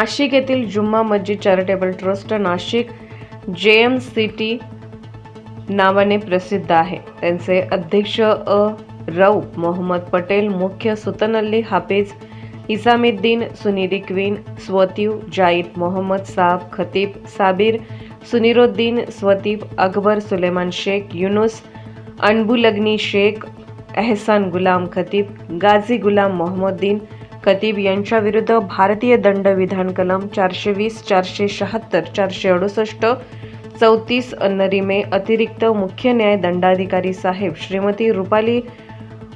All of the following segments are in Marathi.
नाशिक येथील जुम्मा मस्जिद चॅरिटेबल ट्रस्ट नाशिक जे एम सी टी नावाने प्रसिद्ध आहे. त्यांचे अध्यक्ष अ. रऊफ मोहम्मद पटेल मुख्य सुतनल्ली हाफिज इसामिद्दीन सुनीरी क्वीन स्वतीव जाईद मोहम्मद साब खतीब साबिर सुनीरुद्दीन स्वतीब अकबर सुलेमान शेख युनुस अनबुलग्नी शेख एहसान गुलाम खतीब गाझी गुलाम मोहम्मदीन खतीब यांच्याविरुद्ध भारतीय दंडविधान कलम चारशे वीस चारशे शहात्तर चारशे अडुसष्ट चौतीस नरीमे अतिरिक्त मुख्य न्याय दंडाधिकारी साहेब श्रीमती रुपाली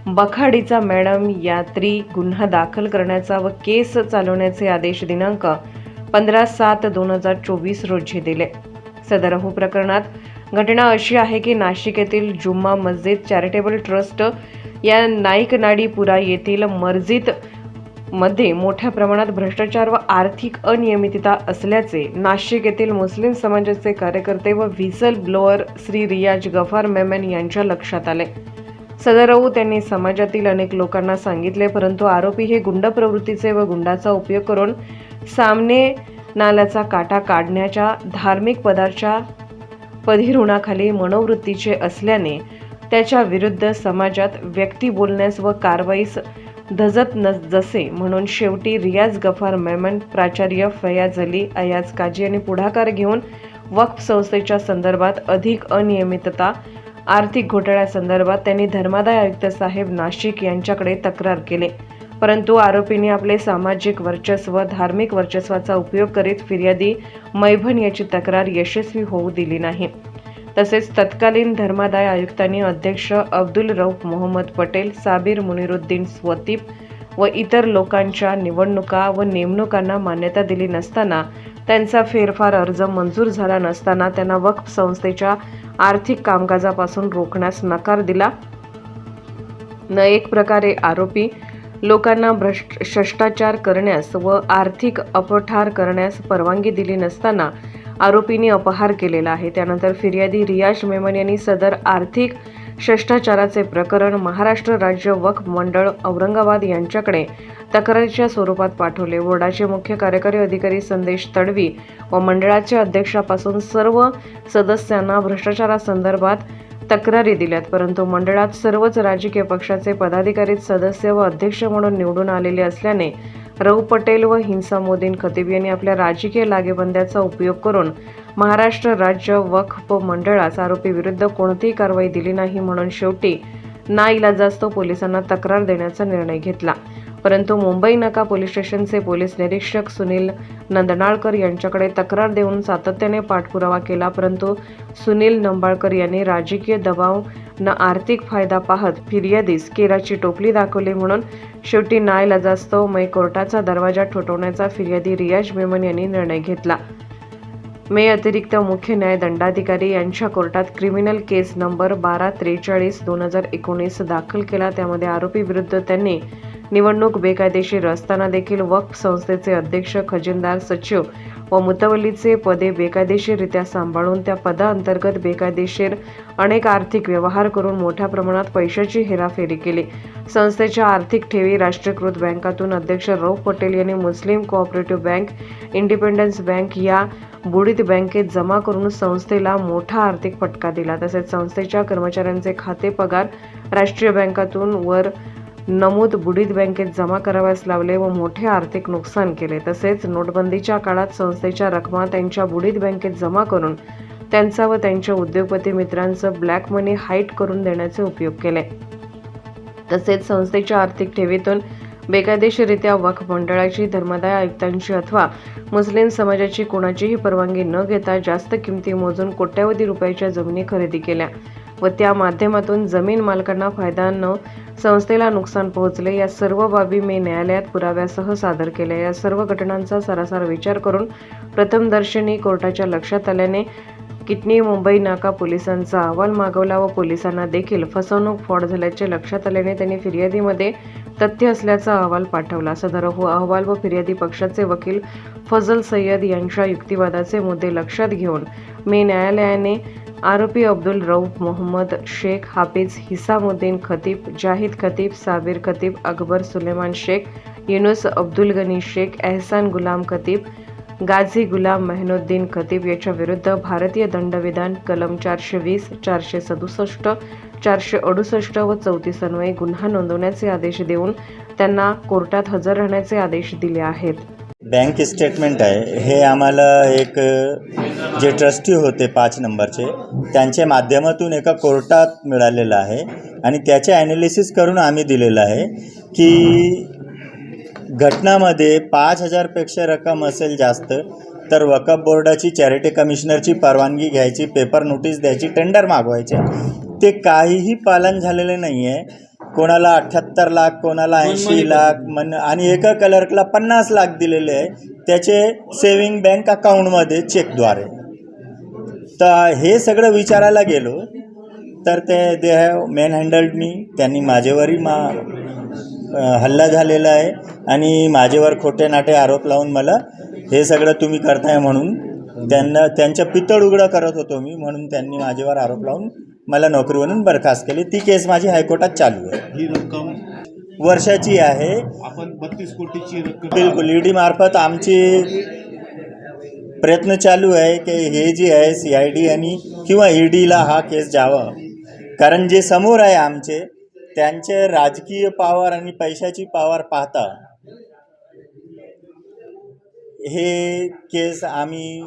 बखाडीचा मॅडम यात्री गुन्हा दाखल करण्याचा व केस चालवण्याचे आदेश दिनांक पंधरा सात दोन हजार चोवीस रोजी दिले. सदरहू प्रकरणात घटना अशी आहे की नाशिक येथील जुम्मा मस्जिद चॅरिटेबल ट्रस्ट या नाईकनाडीपुरा येथील मर्जित मध्ये मोठ्या प्रमाणात भ्रष्टाचार व आर्थिक अनियमितता असल्याचे नाशिक येथील मुस्लिम समाजाचे कार्यकर्ते व व्हिसल ब्लोअर श्री रियाज गफार मेमन यांच्या लक्षात आले. सदरहू त्यांनी समाजातील अनेक लोकांना सांगितले परंतु आरोपी हे गुंड प्रवृत्तीचे व गुंडाचा उपयोग करून सामने नाल्याचा काटा काढण्याच्या धार्मिक पदाच्या पधिरुणाखाली मनोवृत्तीचे असल्याने त्याच्या विरुद्ध समाजात व्यक्ती बोलण्यास व कारवाईस धजत नस जसे म्हणून शेवटी रियाज गफार मेमन प्राचार्य फयाज अली अयाज काजी यांनी पुढाकार घेऊन वक्फ संस्थेच्या संदर्भात अधिक अनियमितता आर्थिक घोटाळ्यासंदर्भात त्यांनी धर्मादाय आयुक्त साहेब नाशिक यांच्याकडे तक्रार केली. परंतु आरोपींनी आपले सामाजिक वर्चस्व धार्मिक वर्चस्वाचा उपयोग करीत फिर्यादी मैभन याची तक्रार यशस्वी होऊ दिली नाही. तसेच तत्कालीन धर्मादाय आयुक्तांनी अध्यक्ष अब्दुल रौफ मोहम्मद पटेल साबीर मुनिरुद्दीन स्वतीप व इतर लोकांच्या निवडणुका व नेमणुकांना मान्यता दिली नसताना त्यांचा फेरफार अर्ज मंजूर झाला नसताना त्यांना वक्फ संस्थेच्या आर्थिक कामकाजापासून रोखण्यास नकार दिला. न एक प्रकारे आरोपी लोकांना भ्रष्ट शिष्टाचार करण्यास व आर्थिक अपठार करण्यास परवानगी दिली नसताना आरोपींनी अपहार केलेला आहे. त्यानंतर फिर्यादी रियाज मेमन यांनी सदर आर्थिक शिष्टाचाराचे प्रकरण महाराष्ट्र राज्य वक्फ मंडळ औरंगाबाद यांच्याकडे तक्रारीच्या स्वरूपात पाठवले. बोर्डाचे मुख्य कार्यकारी अधिकारी संदेश तडवी व मंडळाच्या अध्यक्षापासून सर्व सदस्यांना भ्रष्टाचारासंदर्भात तक्रारी दिल्यात. परंतु मंडळात सर्वच राजकीय पक्षाचे पदाधिकारी सदस्य व अध्यक्ष म्हणून निवडून आलेले असल्याने रऊ पटेल व हिंसामोदीन खतीब यांनी आपल्या राजकीय लागेबंद्याचा उपयोग करून महाराष्ट्र राज्य वक्फ मंडळास आरोपीविरुद्ध कोणतीही कारवाई दिली नाही म्हणून शेवटी ना इलाजास्तव पोलिसांना तक्रार देण्याचा निर्णय घेतला. परंतु मुंबई नाका पोलीस स्टेशनचे पोलीस निरीक्षक सुनील नंदनाळकर यांच्याकडे तक्रार देऊन सातत्याने पाठपुरावा केला परंतु सुनील नंबाळकर यांनी राजकीय दबाव न आर्थिक फायदा पाहत फिर्यादीस केराची टोपली दाखवली म्हणून शेवटी नाईलाजास्तव मै कोर्टाचा दरवाजा ठोठवण्याचा फिर्यादी रियाज मेमन यांनी निर्णय घेतला. मे अतिरिक्त मुख्य न्याय दंडाधिकारी यांच्या कोर्टात क्रिमिनल केस नंबर बारा त्रेचाळीस दोन हजार एकोणीस दाखल केला. त्यामध्ये आरोपी विरुद्ध त्यांनी निवडणूक बेकायदेशीर असताना देखील वक्फ संस्थेचे अध्यक्ष खजिनदार सचिव व मुतवल्लीचे पदे बेकायदेशीररित्या सांभाळून त्या पदाअंतर्गत बेकायदेशीर अनेक आर्थिक व्यवहार करून मोठ्या प्रमाणात पैशाची हेराफेरी केली. संस्थेच्या आर्थिक ठेवी राष्ट्रीयकृत बँकातून अध्यक्ष रौफ पटेल यांनी Muslim cooperative bank independence bank या बुडीत बँकेत जमा करून संस्थेला मोठा आर्थिक फटका दिला. तसेच संस्थेच्या कर्मचाऱ्यांचे खाते पगार राष्ट्रीय बँकातून वर नमूद बुडीत बँकेत जमा कराव्यास लावले व मोठे आर्थिक नुकसान केले. तसेच नोटबंदीच्या काळात संस्थेच्या रकमा त्यांच्या बुडीत बँकेत जमा करून त्यांचा व त्यांच्या उद्योगपती मित्रांचं ब्लॅक मनी हाईट करून देण्याचे उपयोग केले. तसेच संस्थेच्या आर्थिक ठेवीतून बेकायदेशीरित्या वक्फ मंडळाची धर्मदाय आयुक्तांची अथवा मुस्लिम समाजाची कोणाचीही परवानगी न घेता जास्त किमती मोजून कोट्यावधी रुपयाच्या जमिनी खरेदी केल्या. व त्या माध्यमातून जमीन मालकांना फायदा न संस्थेला नुकसान पोहोचले. या सर्व बाबी मी न्यायालयात पुराव्यासह सादर केल्या. या सर्व घटनांचा सरासर विचार करून प्रथमदर्शनी कोर्टाच्या लक्षात आल्याने किटनी मुंबई नाका पोलिसांचा अहवाल मागवला व पोलिसांना देखील फसवणूक फॉड झाल्याचे लक्षात आल्याने त्यांनी फिर्यादीमध्ये तथ्य असल्याचा अहवाल पाठवला. सदर हो अहवाल व फिर्यादी पक्षाचे वकील फजल सय्यद यांच्या युक्तिवादाचे मुद्दे लक्षात घेऊन मी न्यायालयाने आरोपी अब्दुल रऊफ मोहम्मद शेख हाफिज हिसामुद्दीन खतीब जाहिद खतीब साबिर खतीब अकबर सुलेमान शेख युनुस अब्दुल गनी शेख एहसान गुलाम खतीब गाझी गुलाम मेहनुद्दीन खतीब याच्या विरुद्ध भारतीय दंडविधान कलम चारशे वीस चारशे सदुसष्ट चारशे अडुसष्ट व चौतीस अन्वये गुन्हा नोंदवण्याचे आदेश देऊन त्यांना कोर्टात हजर राहण्याचे आदेश दिले आहेत. बँक स्टेटमेंट आहे. हे आम्हाला एक जे ट्रस्टी होते पाच नंबरचे त्यांच्या माध्यमातून एका कोर्टात मिळालेलं आहे आणि त्याचे ॲनालिसिस करून आम्ही दिलेलं आहे की घटनामध्ये पाच हजारपेक्षा रक्कम असेल जास्त तर वकफ बोर्डाची चॅरिटी कमिशनरची परवानगी घ्यायची पेपर नोटीस द्यायची टेंडर मागवायचे. ते काहीही पालन झालेलं नाही आहे कोणाला अठ्ठ्याहत्तर लाख कोणाला ऐंशी लाख मन आणि एका क्लर्कला पन्नास लाख दिलेले आहे. त्याचे सेविंग बँक अकाउंटमध्ये चेकद्वारे तर हे सगळं विचारायला गेलो तर ते they have manhandled me. त्यांनी माझ्यावरही मा हल्ला झालेला आहे आणि माझ्यावर खोटे नाटे आरोप लावून मला हे सगळं तुम्ही करताय म्हणून त्यांना त्यांच्या पितळ उघडं करत होतो मी म्हणून त्यांनी माझ्यावर आरोप लावून मला नोकरीवरून बरखास्त केली. ती केस माझी हायकोर्टात चालू आहे. ही रक्कम वर्षाची आहे. आपण बत्तीस कोटीची रक्कम बिलकुल. ईडी मार्फत आमची प्रयत्न चालू आहे की हे जे आहे सी आय डी आणि किंवा ईडीला हा केस जावा. कारण जे समोर आहे आमचे त्यांचे राजकीय पावर आणि पैशाची पावर पाहता हे केस आम्ही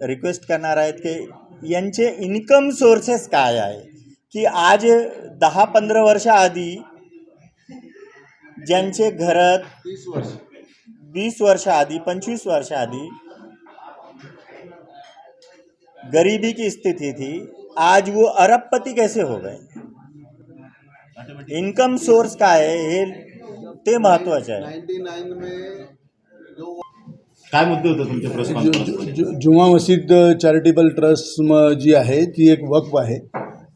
रिक्वेस्ट करणार आहेत की यांचे इन्कम सोर्सेस काय आहे? की आज दहा पंधरा वर्षाआधी ज्यांचे घरात तीस वर्ष. बीस वर्ष आधी पंचवीस वर्ष आधी गरीबी की स्थिति थी आज वो अरबपति कैसे हो गए? इनकम सोर्स काय आहे हे ते महत्वाचं आहे काय मुद्दे होते प्रेस कॉन्फरन्समध्ये जुमा मशीद चॅरिटेबल ट्रस्ट म- जी आहे ती एक वक्फ आहे.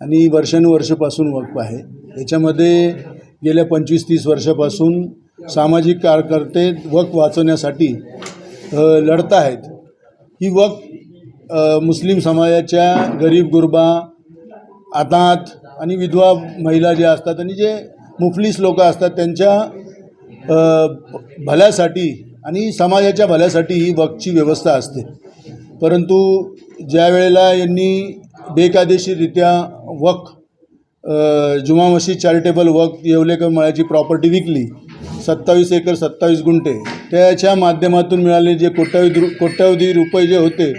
आणि वर्षानुवर्षापासून वक्फ आहे. याच्यामध्ये गेल्या पंचवीस तीस वर्षापासून सामाजिक कार्यकर्ते वक वाचवण्यासाठी लढत आहेत. ही वक मुस्लिम समाजाच्या गरीब गुरबा अनाथ आणि विधवा महिला ज्या असतात आणि जे मुफलीस लोक असतात त्यांच्या भल्यासाठी आणि समाजाच्या भल्यासाठी ही वकची व्यवस्था असते. परंतु ज्या वेळेला यांनी बेकायदेशीररित्या वक जुमा मशीद चॅरिटेबल वक येवलेकर मळ्याची प्रॉपर्टी विकली सत्तावीस एकर सत्तावीस गुंठे. त्याच्या माध्यमातून मिळाले जे कोट्यावधी रु- कोट्यावधी रुपये जे होते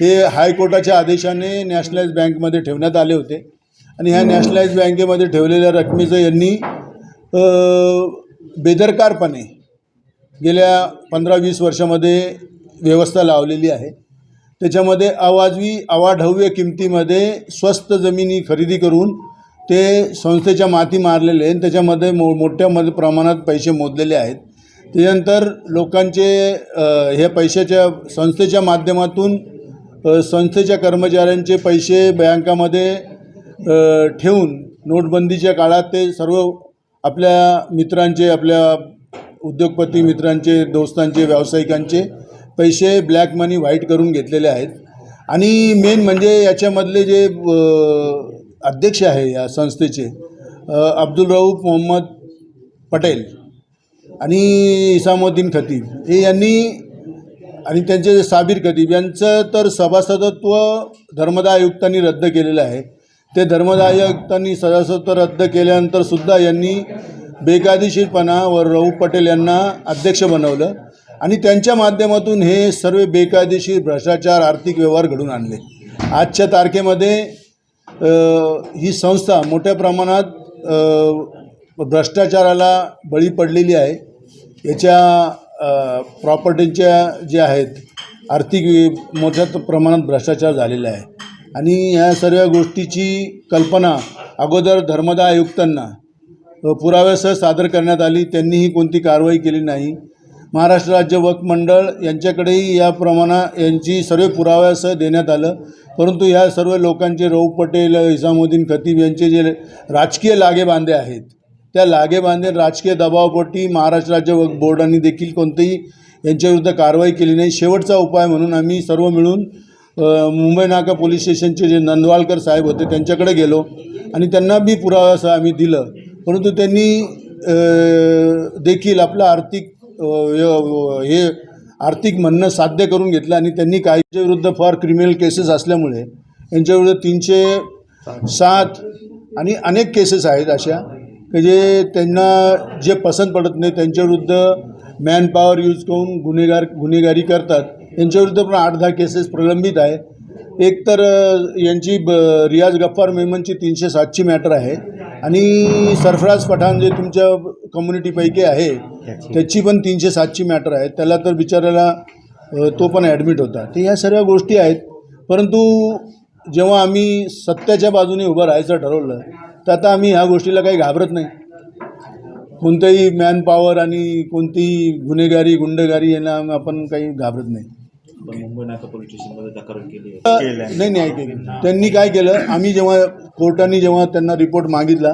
हे हायकोर्टाच्या आदेशाने नॅशनलाइज बँकमध्ये ठेवण्यात आले होते. आणि ह्या नॅशनलाइज बँकेमध्ये ठेवलेल्या रकमेचं यांनी बेदरकारपणे गेल्या पंधरा वीस वर्षामध्ये व्यवस्था लावलेली आहे. त्याच्यामध्ये अवाजवी अवाढव्य किमतीमध्ये स्वस्त जमिनी खरेदी करून ते संस्थेच्या माती मारलेले आहेत त्याच्यामध्ये मो मोठ्या मध प्रमाणात पैसे मोजलेले आहेत. त्याच्यानंतर लोकांचे ह्या हे पैशाच्या संस्थेच्या माध्यमातून संस्थेच्या कर्मचाऱ्यांचे पैसे बँकामध्ये ठेवून नोटबंदीच्या काळात ते सर्व आपल्या मित्रांचे आपल्या उद्योगपती मित्रांचे दोस्तांचे व्यावसायिकांचे पैसे ब्लॅक मनी व्हाईट करून घेतलेले आहेत. आणि मेन म्हणजे याच्यामधले जे अध्यक्ष आहे या संस्थेचे अब्दुल रऊफ मोहम्मद पटेल आणि इसामुद्दीन खतीब हे यांनी आणि त्यांचे जे साबीर खतीब यांचं तर सभासदत्व धर्मदाय आयुक्तांनी रद्द केलेलं आहे. ते धर्मदाय आयुक्तांनी सभासदत्व रद्द केल्यानंतर सुद्धा यांनी बेकायदेशीरपणा व रऊफ पटेल यांना अध्यक्ष बनवलं आणि त्यांच्या माध्यमातून हे सर्व बेकायदेशीर भ्रष्टाचार आर्थिक व्यवहार घडून आणले. आजच्या तारखेमध्ये ही संस्था मोठ्या प्रमाणात भ्रष्टाचाराला बळी पडलेली आहे. याच्या प्रॉपर्टींच्या जे आहेत आर्थिक मोठ्या प्रमाणात भ्रष्टाचार झालेला आहे. आणि ह्या सर्व गोष्टीची कल्पना अगोदर धर्मदा आयुक्तांना पुराव्यासह सादर करण्यात आली. त्यांनीही कोणती कारवाई केली नाही. महाराष्ट्र राज्य वक्फ मंडळ यांच्याकडेही या प्रमाणा यांची सर्व पुराव्यासह देण्यात आलं. परंतु या सर्व लोकांचे रऊफ पटेल इसामुद्दीन खतीब यांचे जे राजकीय लागेबांधे आहेत त्या लागेबांधे राजकीय दबावपोटी महाराष्ट्र राज्य वक्फ बोर्डाने देखील कोणतेही यांच्याविरुद्ध कारवाई केली नाही. शेवटचा उपाय म्हणून आम्ही सर्व मिळून मुंबई नाका पोलीस स्टेशनचे जे नंदवालकर साहेब होते त्यांच्याकडे गेलो आणि त्यांना बी पुराव्यासह आम्ही दिलं. परंतु त्यांनी देखील आपलं आर्थिक हे आर्थिक म्हणणं साध्य करून घेतलं आणि त्यांनी काहीच्या विरुद्ध फार क्रिमिनल केसेस असल्यामुळे यांच्याविरुद्ध तीनशे सात आणि अनेक केसेस आहेत अशा की जे त्यांना जे पसंत पडत नाही त्यांच्याविरुद्ध मॅनपावर यूज करून गुन्हेगार गुन्हेगारी करतात. यांच्याविरुद्ध पण आठ दहा केसेस प्रलंबित आहे एक तर यांची ब रियाज गफ्फार मेमनची तीनशे सातची मॅटर आहे. आणि सरफराज पठाण जे तुमच्या कम्युनिटीपैकी आहे त्याची. पण तीनशे सातची मॅटर आहे. त्याला तर बिचारायला तो पण ॲडमिट होता. तर ह्या सर्व गोष्टी आहेत. परंतु जेव्हा आम्ही सत्याच्या बाजूने उभं राहायचं ठरवलं तर आता आम्ही ह्या गोष्टीला काही घाबरत नाही. कोणतंही मॅन पॉवर आणि कोणतीही गुन्हेगारी गुंडगारी यांना आपण काही घाबरत नाही. नाही नाही त्यांनी काय केलं? आम्ही जेव्हा कोर्टाने जेव्हा त्यांना रिपोर्ट मागितला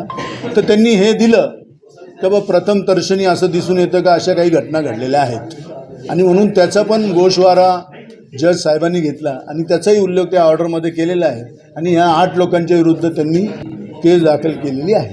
तर त्यांनी हे दिलं का बा प्रथम दर्शनी असं दिसून येतं का अशा काही घटना घडलेल्या आहेत. आणि म्हणून त्याचा पण गोषवारा जज साहेबांनी घेतला आणि त्याचाही उल्लेख त्या ऑर्डरमध्ये केलेला आहे. आणि ह्या आठ लोकांच्या विरुद्ध त्यांनी केस दाखल केलेली आहे.